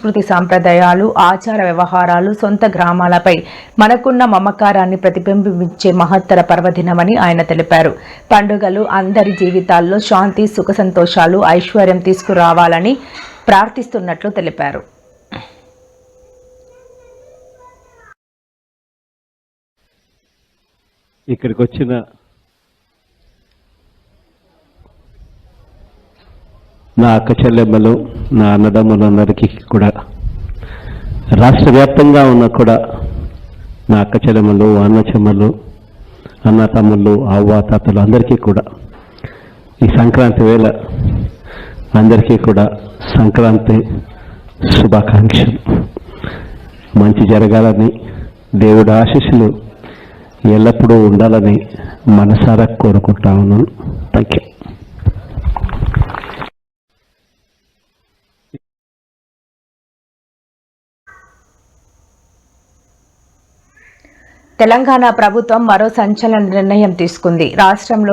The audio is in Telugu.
సంస్కృతి సాంప్రదాయాలు ఆచార వ్యవహారాలు సొంత గ్రామాలపై మనకున్న మమకారాన్ని ప్రతిబింబించే మహత్తర పర్వదినమని ఆయన తెలిపారు. పండుగలు అందరి జీవితాల్లో శాంతి సుఖ సంతోషాలు ఐశ్వర్యం తీసుకురావాలని ప్రార్థిస్తున్నట్లు తెలిపారు. ఇక్కడికి వచ్చిన నా అక్క చెల్లెమ్మలు నా అన్నదమ్ములందరికీ కూడా రాష్ట్ర వ్యాప్తంగా ఉన్న కూడా నా అక్క చెల్లెమ్మలు అన్న చెమ్మలు అన్న తమ్ముళ్ళు అవ్వ తాతలు అందరికీ కూడా ఈ సంక్రాంతి వేళ అందరికీ కూడా సంక్రాంతి శుభాకాంక్షలు. మంచి జరగాలని దేవుడు ఆశీస్సులు ఎల్లప్పుడూ ఉండాలని మనసారా కోరుకుంటా ఉన్నాను. థ్యాంక్ యూ తెలంగాణ ప్రభుత్వం మరో సంచలన నిర్ణయం తీసుకుంది. రాష్ట్రంలో